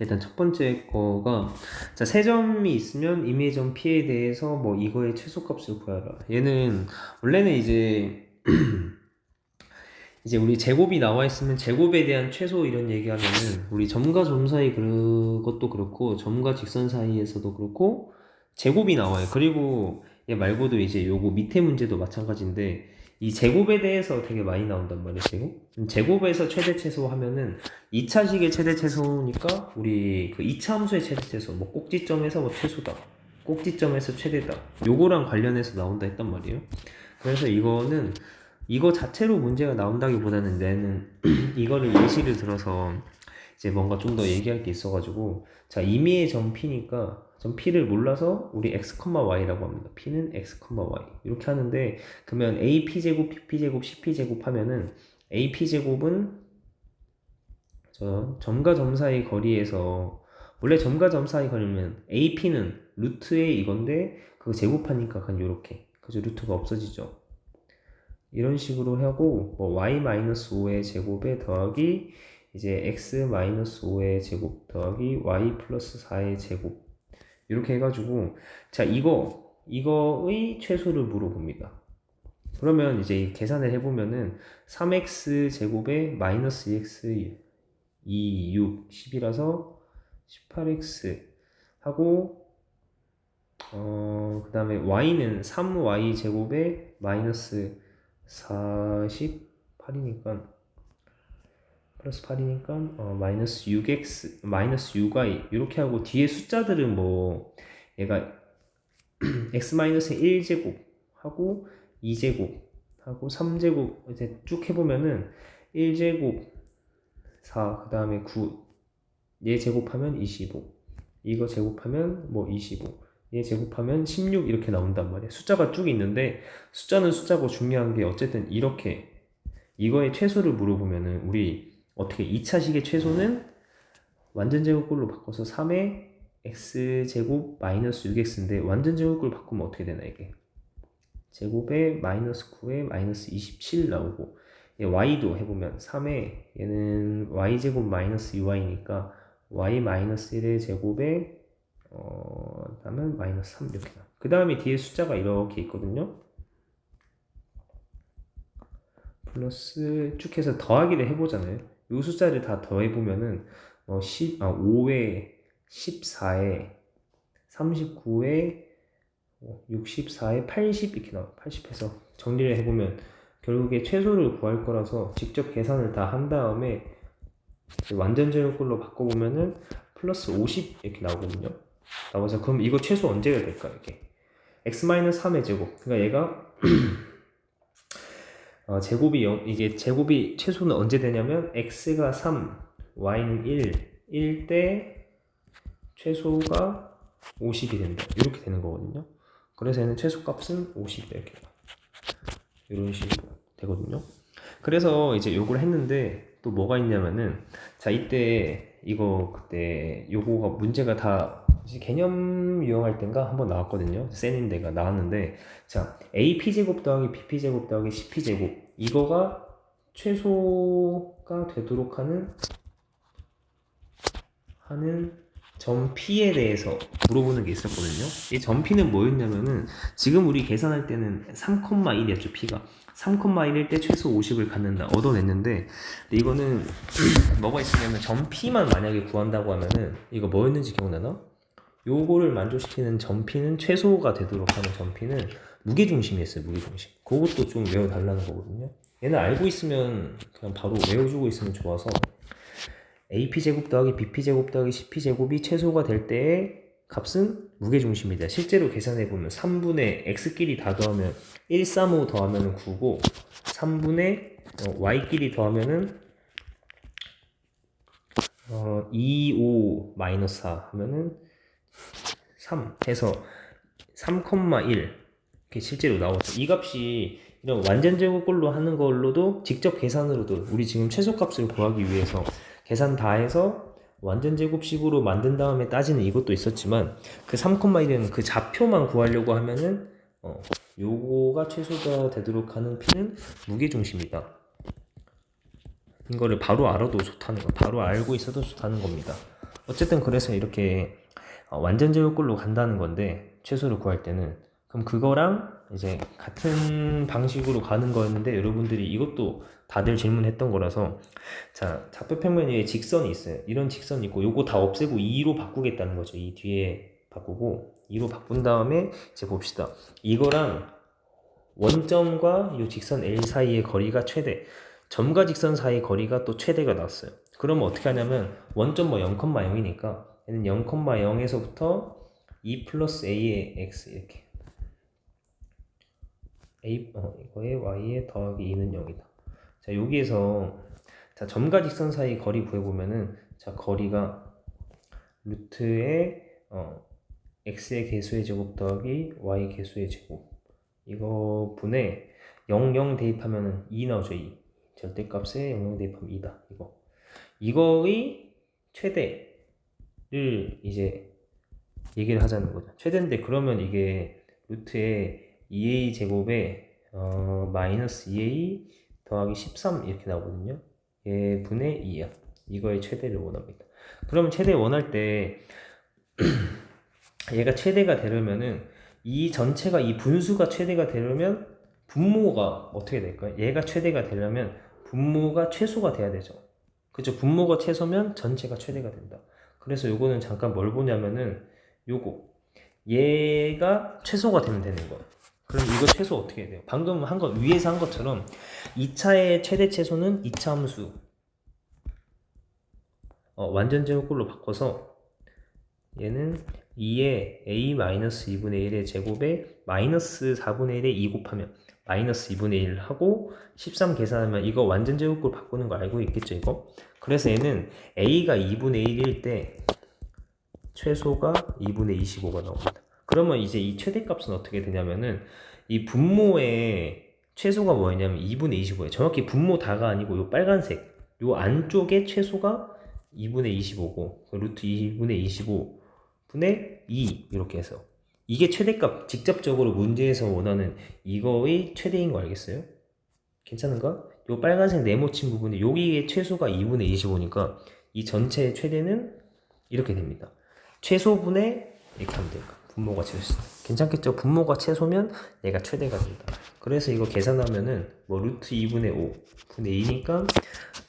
일단 첫 번째 거가 자, 세 점이 있으면 임의의 점 P에 대해서 뭐 이거의 최소값을 구하라. 얘는 원래는 이제 이제 우리 제곱이 나와 있으면 제곱에 대한 최소 이런 얘기하면은 우리 점과 점 사이 그것도 그렇고 점과 직선 사이에서도 그렇고 제곱이 나와요. 그리고 얘 말고도 이제 요거 밑에 문제도 마찬가지인데 이 제곱에 대해서 되게 많이 나온단 말이에요. 제곱. 음, 제곱에서 최대 최소 하면은 2차식의 최대 최소니까 우리 그 2차 함수의 최대 최소 뭐 꼭지점에서 뭐 최소다. 꼭지점에서 최대다. 요거랑 관련해서 나온다 했단 말이에요. 그래서 이거는 이거 자체로 문제가 나온다기보다는 내는 이거를 예시를 들어서 이제 뭔가 좀 더 얘기할 게 있어가지고 자 임의의 점 P니까 점 P를 몰라서 우리 x, y라고 합니다. P는 x, y 이렇게 하는데 그러면 AP 제곱, PP 제곱, CP 제곱 하면은 AP 제곱은 저 점과 점 사이 거리에서 원래 점과 점 사이 거리면 AP는 루트의 이건데 그거 제곱하니까 그냥 요렇게 그죠 루트가 없어지죠. 이런 식으로 하고 뭐 y-5의 제곱에 더하기 이제 x-5의 제곱 더하기 y 플러스 4의 제곱 이렇게 해가지고 자 이거 이거의 최소를 물어봅니다. 그러면 이제 계산을 해보면은 3x 제곱에 마이너스 2x 2, 6, 10이라서 18x 하고 어, 그 다음에 y는 3y 제곱에 마이너스 48이니까 플러스 8이니까 어, 마이너스 6x 마이너스 6y 이렇게 하고 뒤에 숫자들은 뭐 얘가 x 마이너스 1제곱 하고 2제곱 하고 3제곱 이제 쭉 해보면은 1제곱 4 그 다음에 9 얘 제곱하면 25 이거 제곱하면 뭐 25. 얘 제곱하면 16 이렇게 나온단 말이야. 숫자가 쭉 있는데 숫자는 숫자고 중요한 게 어쨌든 이렇게 이거의 최소를 물어보면은 우리 어떻게 2차 식의 최소는 완전 제곱꼴로 바꿔서 3의 x 제곱 마이너스 6x인데 완전 제곱꼴 바꾸면 어떻게 되나 이게 제곱에 마이너스 9에 마이너스 27 나오고 얘 y도 해보면 3에 얘는 y 제곱 마이너스 2y니까 y 마이너스 1의 제곱에 어, 그다음에 마이너스 3 이렇게 나. 그 다음에 뒤에 숫자가 이렇게 있거든요. 플러스 쭉 해서 더하기를 해보잖아요. 이 숫자를 다 더해보면은 어, 10, 아, 5에 14에 39에 64에 80 이렇게 나와. 80 해서 정리를 해보면 결국에 최소를 구할 거라서 직접 계산을 다 한 다음에 완전 제곱꼴로 바꿔보면은 플러스 50 이렇게 나오거든요. 나와서 그럼 이거 최소 언제가 될까 이게 x-3의 제곱 그러니까 얘가 어, 제곱이 0, 이게 제곱이 최소는 언제 되냐면 x가 3 y는 1 1 때 최소가 50이 된다. 이렇게 되는 거거든요. 그래서 얘는 최소값은 50 이렇게. 이런 식으로 되거든요. 그래서 이제 요걸 했는데 또 뭐가 있냐면은 자 이때 이거 그때 요거가 문제가 다 개념 유형할 땐가 한번 나왔거든요. 센인데가 나왔는데 자 AP 제곱 더하기 BP 제곱 더하기 CP 제곱 이거가 최소가 되도록 하는 하는 점 P에 대해서 물어보는 게 있었거든요. 이 점 P는 뭐였냐면은 지금 우리 계산할 때는 3,1이었죠 P가 3,1일 때 최소 50을 갖는다 얻어냈는데 이거는 뭐가 있으냐면 점 P만 만약에 구한다고 하면은 이거 뭐였는지 기억나나? 요거를 만족시키는 점피는 최소가 되도록 하는 점피는 무게중심이었어요 무게중심. 그것도 좀 외워달라는 거거든요. 얘는 알고 있으면 그냥 바로 외워주고 있으면 좋아서 AP제곱 더하기 BP제곱 더하기 CP제곱이 최소가 될 때의 값은 무게중심이다. 실제로 계산해보면 3분의 X끼리 다 더하면 1, 3, 5 더하면 9고 3분의 Y끼리 더하면은 어, 2, 5 마이너스 4 하면은 3 해서 3,1 이렇게 실제로 나왔죠. 이 값이 이런 완전 제곱꼴로 하는 걸로도 직접 계산으로도 우리 지금 최소값을 구하기 위해서 계산 다 해서 완전 제곱식으로 만든 다음에 따지는 이것도 있었지만 그 3,1은 그 좌표만 구하려고 하면은 어, 요거가 최소가 되도록 하는 P는 무게 중심이다. 이거를 바로 알아도 좋다는 거, 바로 알고 있어도 좋다는 겁니다. 어쨌든 그래서 이렇게 어, 완전 제곱꼴로 간다는 건데 최소를 구할 때는 그럼 그거랑 이제 같은 방식으로 가는 거였는데 여러분들이 이것도 다들 질문했던 거라서 자 좌표 평면 위에 직선이 있어요. 이런 직선이 있고 요거 다 없애고 2로 바꾸겠다는 거죠. 이 뒤에 바꾸고 2로 바꾼 다음에 이제 봅시다. 이거랑 원점과 이 직선 L 사이의 거리가 최대 점과 직선 사이 거리가 또 최대가 나왔어요. 그러면 어떻게 하냐면 원점 뭐 0,0이니까 얘는 0,0에서부터 2 플러스 a의 x 이렇게. a 어, 이거에 y에 더하기 2는 0이다. 자 여기에서 자 점과 직선 사이 거리 구해보면은 자 거리가 루트의 어, x의 개수의 제곱 더하기 y 개수의 제곱. 이거 분에 0, 0 대입하면은 2 나오죠 2 절대값에 0, 0 대입하면 2다 이거. 이거의 최대 를 이제 얘기를 하자는 거죠 최대인데 그러면 이게 루트의 2a 제곱에 어, 마이너스 2a 더하기 13 이렇게 나오거든요. 얘 분의 2야. 이거의 최대를 원합니다. 그러면 최대 원할 때 얘가 최대가 되려면은 이 전체가 이 분수가 최대가 되려면 분모가 어떻게 될까요? 얘가 최대가 되려면 분모가 최소가 돼야 되죠. 그죠? 분모가 최소면 전체가 최대가 된다. 그래서 요거는 잠깐 뭘 보냐면은 요거 얘가 최소가 되면 되는 거예요. 그럼 이거 최소 어떻게 해야 돼요? 방금 한거 위에서 한 것처럼 2차의 최대 최소는 2차 함수 어, 완전 제곱꼴로 바꿔서 얘는 2의 a-2분의 1의 제곱에 마이너스 4분의 1에 2 곱하면 마이너스 2분의 1 하고 13 계산하면 이거 완전 제곱꼴 바꾸는 거 알고 있겠죠 이거? 그래서 얘는 a가 2분의 1일 때 최소가 2분의 25가 나옵니다. 그러면 이제 이 최대값은 어떻게 되냐면은 이 분모의 최소가 뭐였냐면 2분의 25예요. 정확히 분모 다가 아니고 요 빨간색 요 안쪽에 최소가 2분의 25고 그 루트 2분의 25 분의 2 이렇게 해서 이게 최대값 직접적으로 문제에서 원하는 이거의 최대인 거 알겠어요? 괜찮은가? 요 빨간색 네모 친 부분에 여기에 최소가 2분의 25니까 이 전체의 최대는 이렇게 됩니다. 최소분의 이렇게 하면 될까? 분모가 최소. 괜찮겠죠? 분모가 최소면 얘가 최대가 된다. 그래서 이거 계산하면은 뭐 루트 2분의 5 분의 2니까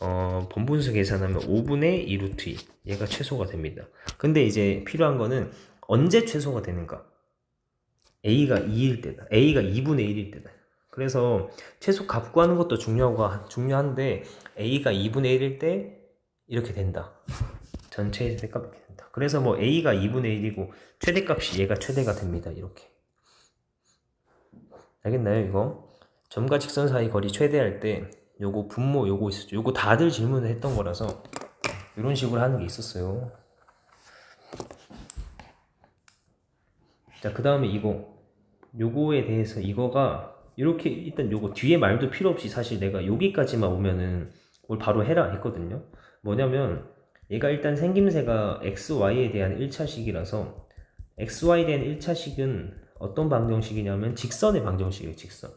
어, 번분수 계산하면 5분의 2 루트 2 얘가 최소가 됩니다. 근데 이제 필요한 거는 언제 최소가 되는가? A가 2일 때다. a가 2분의 1일 때다. 그래서 최소 값 구하는 것도 중요하고 중요한데 a가 2분의 1일 때 이렇게 된다. 전체의 최대값 이렇게 된다. 그래서 뭐 a가 2분의 1이고 최대값이 얘가 최대가 됩니다. 이렇게. 알겠나요, 이거? 점과 직선 사이 거리 최대할 때 요거 분모 요거 있었죠. 요거 다들 질문을 했던 거라서 이런 식으로 하는 게 있었어요. 자, 그 다음에 이거. 요거에 대해서 이거가 이렇게 일단 요거 뒤에 말도 필요 없이 사실 내가 여기까지만 오면은 뭘 바로 해라 했거든요. 뭐냐면 얘가 일단 생김새가 XY에 대한 1차식이라서 XY에 대한 1차식은 어떤 방정식이냐면 직선의 방정식이에요, 직선.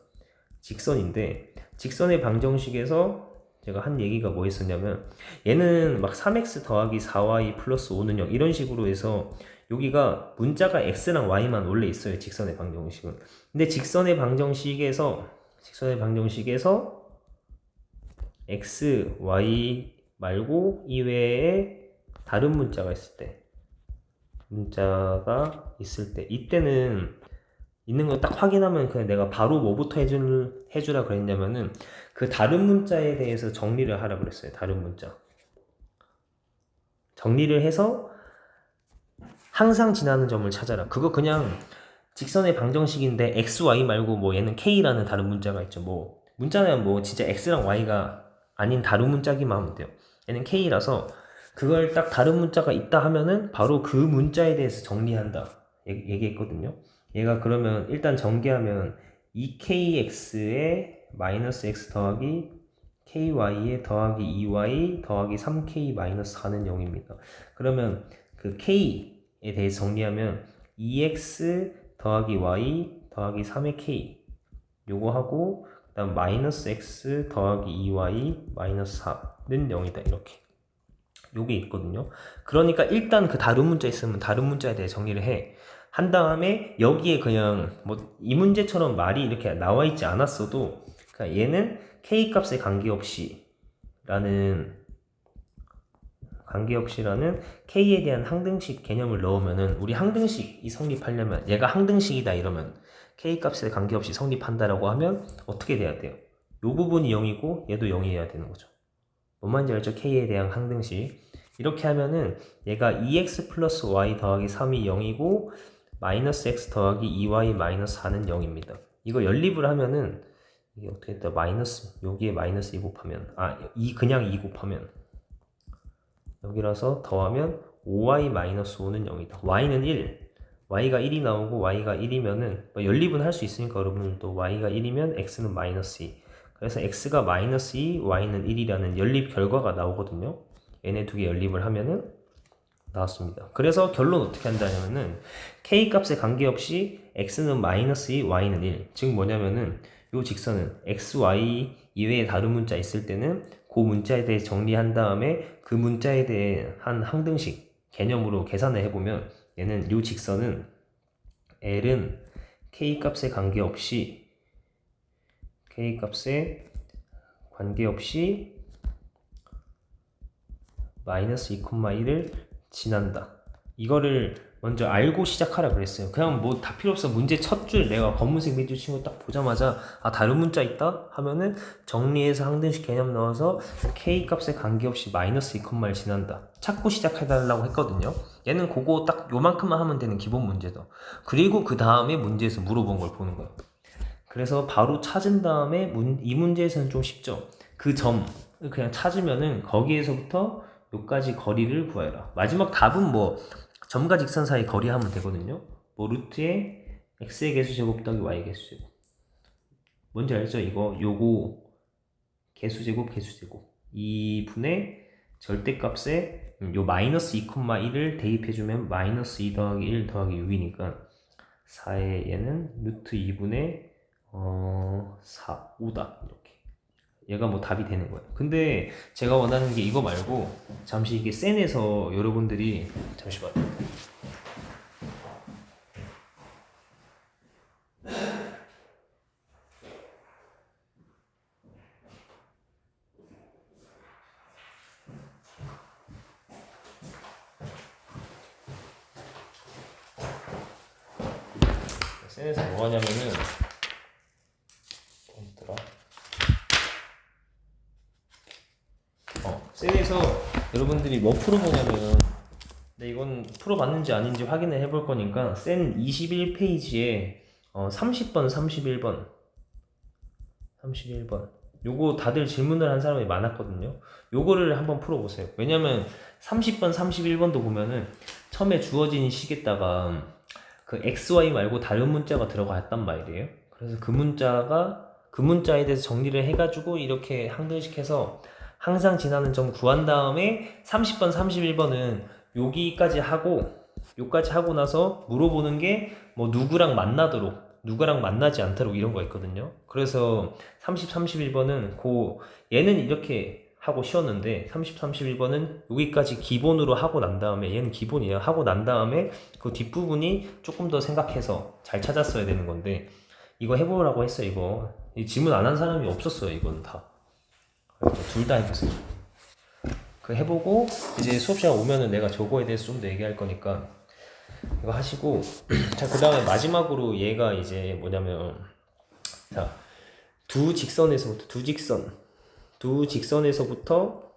직선인데, 직선의 방정식에서 제가 한 얘기가 뭐 있었냐면, 얘는 막 3x 더하기 4y 플러스 5는 0 이런 식으로 해서 여기가 문자가 x랑 y만 원래 있어요, 직선의 방정식은. 근데 직선의 방정식에서, 직선의 방정식에서 x, y 말고 이외에 다른 문자가 있을 때, 문자가 있을 때 이때는 있는 거 딱 확인하면 그냥 내가 바로 뭐부터 해줄, 해주라 그랬냐면은 그 다른 문자에 대해서 정리를 하라 그랬어요. 다른 문자. 정리를 해서 항상 지나는 점을 찾아라. 그거 그냥 직선의 방정식인데 x, y 말고 뭐 얘는 k라는 다른 문자가 있죠. 뭐 문자는 뭐 진짜 x랑 y가 아닌 다른 문자기만 하면 돼요. 얘는 k라서 그걸 딱 다른 문자가 있다 하면은 바로 그 문자에 대해서 정리한다 얘기했거든요. 얘가 그러면 일단 전개하면 2kx에 마이너스 x 더하기 ky에 더하기 2y 더하기 3k 마이너스 4는 0입니다. 그러면 그 k에 대해서 정리하면 2x 더하기 y 더하기 3의 k 요거 하고 그 다음 마이너스 x 더하기 2y 마이너스 4는 0이다 이렇게 요게 있거든요. 그러니까 일단 그 다른 문자 있으면 다른 문자에 대해 정리를 해. 한 다음에 여기에 그냥 뭐 이 문제처럼 말이 이렇게 나와 있지 않았어도 그러니까 얘는 k 값에 관계없이 라는 관계없이라는 k에 대한 항등식 개념을 넣으면은 우리 항등식이 성립하려면 얘가 항등식이다 이러면 k 값에 관계없이 성립한다라고 하면 어떻게 돼야 돼요? 요 부분이 0이고 얘도 0이어야 되는 거죠. 뭔 말인지 알죠? k에 대한 항등식 이렇게 하면은 얘가 2x 플러스 y 더하기 3이 0이고 마이너스 x 더하기 2y 마이너스 4는 0입니다. 이거 연립을 하면은 이게 어떻게 됐다 마이너스 여기에 마이너스 2 곱하면 아2 그냥 2 곱하면 여기라서 더하면 5y 마이너스 5는 0이다. y는 1 y가 1이 나오고 y가 1이면은 뭐 연립은 할 수 있으니까 여러분들도 y가 1이면 x는 마이너스 2 그래서 x가 마이너스 2 y는 1이라는 연립 결과가 나오거든요. 얘네 두 개 연립을 하면은 나왔습니다. 그래서 결론 어떻게 한다냐면은 k 값에 관계없이 x는 마이너스 2, y는 1. 즉 뭐냐면은 요 직선은 x, y 이외에 다른 문자 있을 때는 그 문자에 대해 정리한 다음에 그 문자에 대해 한 항등식 개념으로 계산을 해보면 얘는 요 직선은 l은 k 값에 관계없이 k 값에 관계없이 마이너스 2,1을 지난다. 이거를 먼저 알고 시작하라 그랬어요. 그냥 뭐 다 필요 없어. 문제 첫 줄 내가 검은색 밑줄 친거 딱 보자마자 아 다른 문자 있다 하면은 정리해서 항등식 개념 넣어서 k 값에 관계없이 마이너스 2,1을 지난다. 찾고 시작해달라고 했거든요. 얘는 그거 딱 요만큼만 하면 되는 기본 문제다. 그리고 그 다음에 문제에서 물어본 걸 보는 거야. 그래서 바로 찾은 다음에 문, 이 문제에서는 좀 쉽죠. 그 점을 그냥 찾으면은 거기에서부터 요까지 거리를 구해라. 마지막 답은 뭐 점과 직선 사이 거리 하면 되거든요. 뭐 루트에 x의 개수 제곱 더하기 y 개수 제곱. 뭔지 알죠? 이거 요거 개수 제곱 개수 제곱. 2분의 절대값에 음, 요 마이너스 2,1을 대입해주면 마이너스 2 더하기 1 더하기 6이니까 4의 얘는 루트 2분의 어, 4, 5다 이렇게 얘가 뭐 답이 되는 거예요. 근데 제가 원하는 게 이거 말고 잠시 이게 센에서 여러분들이 잠시만 센에서 뭐 하냐면은 어디더라? 어, 셀에서 여러분들이 뭐 풀어보냐면 근데 이건 풀어봤는지 아닌지 확인을 해볼 거니까 센 21페이지에 어, 30번, 31번. 31번. 요거 다들 질문을 한 사람이 많았거든요. 요거를 한번 풀어보세요. 왜냐면 30번, 31번도 보면은 처음에 주어진 식에다가 그 XY 말고 다른 문자가 들어갔단 말이에요. 그래서 그 문자가 그 문자에 대해서 정리를 해가지고 이렇게 항등식해서 항상 지나는 점 구한 다음에 30번, 31번은 여기까지 하고 요까지 하고 나서 물어보는 게 뭐 누구랑 만나도록 누구랑 만나지 않도록 이런 거 있거든요. 그래서 30, 31번은 고 얘는 이렇게 하고 쉬었는데 30, 31번은 여기까지 기본으로 하고 난 다음에 얘는 기본이에요. 하고 난 다음에 그 뒷부분이 조금 더 생각해서 잘 찾았어야 되는 건데 이거 해보라고 했어 이거 이 질문 안 한 사람이 없었어요 이건 다 둘 다 해보세요 그 해보고 이제 수업 시간 오면은 내가 저거에 대해서 좀 더 얘기할 거니까 이거 하시고 자 그 다음에 마지막으로 얘가 이제 뭐냐면 자 두 직선에서부터 두 직선. 두 직선에서부터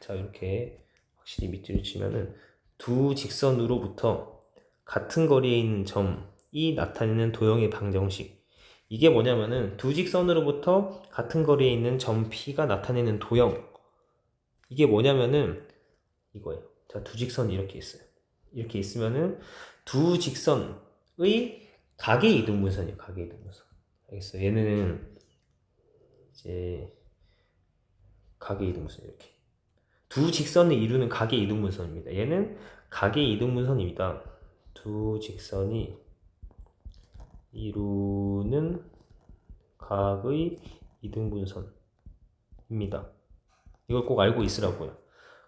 자 이렇게 확실히 밑줄을 치면은 두 직선으로부터 같은 거리에 있는 점이 나타내는 도형의 방정식 이게 뭐냐면은 두 직선으로부터 같은 거리에 있는 점 P가 나타내는 도형 이게 뭐냐면은 이거예요. 자, 두 직선이 이렇게 있어요. 이렇게 있으면은 두 직선의 각의 이등분선이에요. 각의 이등분선. 알겠어요? 얘는 이제 각의 이등분선 이렇게. 두 직선을 이루는 각의 이등분선입니다. 얘는 각의 이등분선입니다. 두 직선이 이루는 각의 이등분선입니다. 이걸 꼭 알고 있으라고요.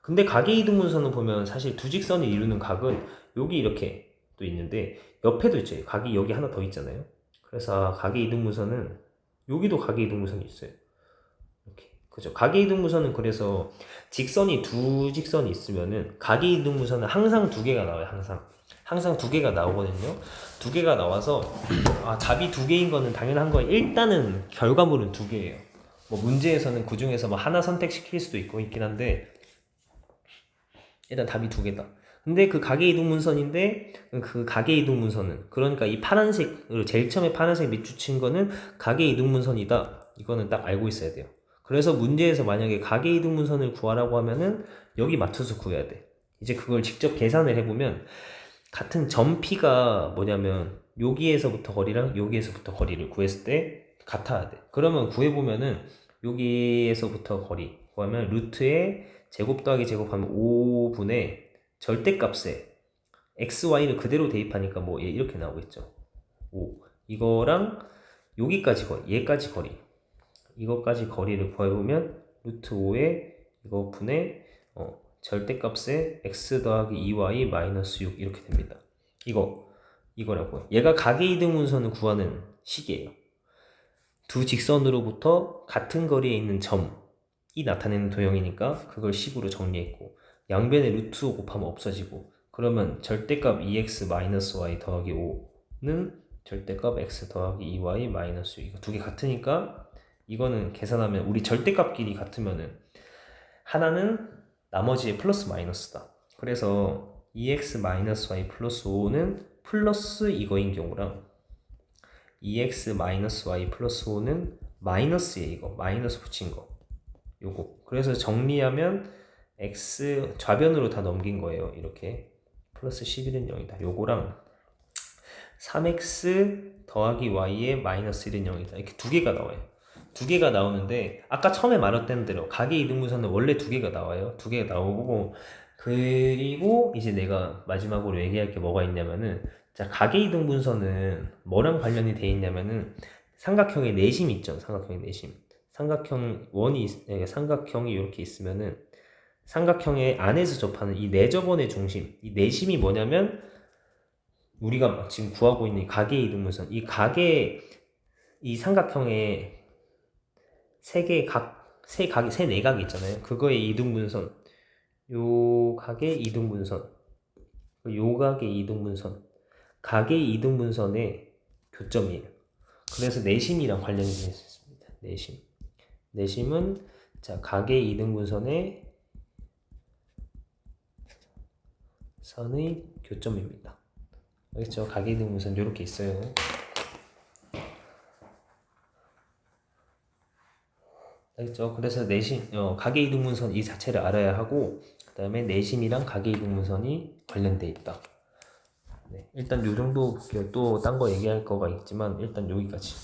근데 이동 문선을 보면 사실 두 직선을 이루는 각은 여기 이렇게 또 있는데 옆에도 있죠. 각이 여기 하나 더 있잖아요. 그래서 가계 이동 문선은 여기도 이동 문선이 있어요. 이렇게 그죠? 이동 문선은 그래서 직선이 두 직선이 있으면은 이동 문선은 항상 두 개가 나와요. 항상 항상 두 개가 나오거든요. 두 개가 나와서 아 답이 두 개인 거는 당연한 거예요. 일단은 결과물은 두 개예요. 뭐 문제에서는 그 중에서 뭐 하나 선택시킬 수도 있고 있긴 한데 일단 답이 두 개다. 근데 그 가계 이동 문선인데 그 가계 이동 문선은 그러니까 이 파란색으로 제일 처음에 파란색 밑줄 친 거는 가계 이동 문선이다. 이거는 딱 알고 있어야 돼요. 그래서 문제에서 만약에 가계 이동 문선을 구하라고 하면은 여기 맞춰서 구해야 돼. 이제 그걸 직접 계산을 해보면 같은 점 P가 뭐냐면 여기에서부터 거리랑 여기에서부터 거리를 구했을 때 같아야 돼. 그러면 구해보면은 여기에서부터 거리 구하면 루트에 제곱 더하기 제곱하면 5분의 절대값에 x, y를 그대로 대입하니까 뭐 얘 이렇게 나오겠죠. 5 이거랑 여기까지 거리, 얘까지 거리 이거까지 거리를 구해보면 루트 5에 이거 분의 어, 절대값에 x 더하기 2y 마이너스 6 이렇게 됩니다. 이거 이거라고요. 얘가 가계 이등 문선을 구하는 식이에요. 두 직선으로부터 같은 거리에 있는 점이 나타내는 도형이니까 그걸 식으로 정리했고 양변에 루트 5 곱하면 없어지고 그러면 절대값 2x 마이너스 y 더하기 5는 절대값 x 더하기 2y 마이너스 6 이거 두 개 같으니까 이거는 계산하면 우리 절대값끼리 같으면은 하나는 나머지의 플러스 마이너스다. 그래서 2x 마이너스 y 플러스 5는 플러스 이거인 경우랑 2x 마이너스 y 플러스 5는 마이너스에 이거 마이너스 붙인 거. 요거. 그래서 정리하면 x 좌변으로 다 넘긴 거예요 이렇게. 플러스 11은 0이다. 요거랑 3x 더하기 y에 마이너스 1은 0이다. 이렇게 두 개가 나와요 두 개가 나오는데 아까 처음에 말했던 대로 가계 이등분선은 원래 두 개가 나와요. 두 개가 나오고 그리고 이제 내가 마지막으로 얘기할 게 뭐가 있냐면은 자 가계 이등분선은 뭐랑 관련이 돼 있냐면은 삼각형의 내심 있죠. 삼각형의 내심. 삼각형 원이 있- 예, 삼각형이 이렇게 있으면은 삼각형의 안에서 접하는 이 내접원의 중심 이 내심이 뭐냐면 우리가 지금 구하고 있는 이 가계 이등분선. 이 가계 이 삼각형의 세개 각, 세 각이, 세 내각이 있잖아요. 그거의 이등분선. 요 각의 이등분선. 요 각의 이등분선. 각의 이등분선의 교점이에요. 그래서 내심이랑 관련이 되어 있습니다. 내심. 내심은, 자, 각의 이등분선의 선의 교점입니다. 알겠죠? 각의 이등분선 요렇게 있어요. 알겠죠? 그래서 내심, 어, 가계 이등분선 이 자체를 알아야 하고, 그 다음에 내심이랑 가계 이등분선이 관련돼 있다. 네, 일단 요 정도 볼게요. 또 딴 거 얘기할 거가 있지만, 일단 여기까지.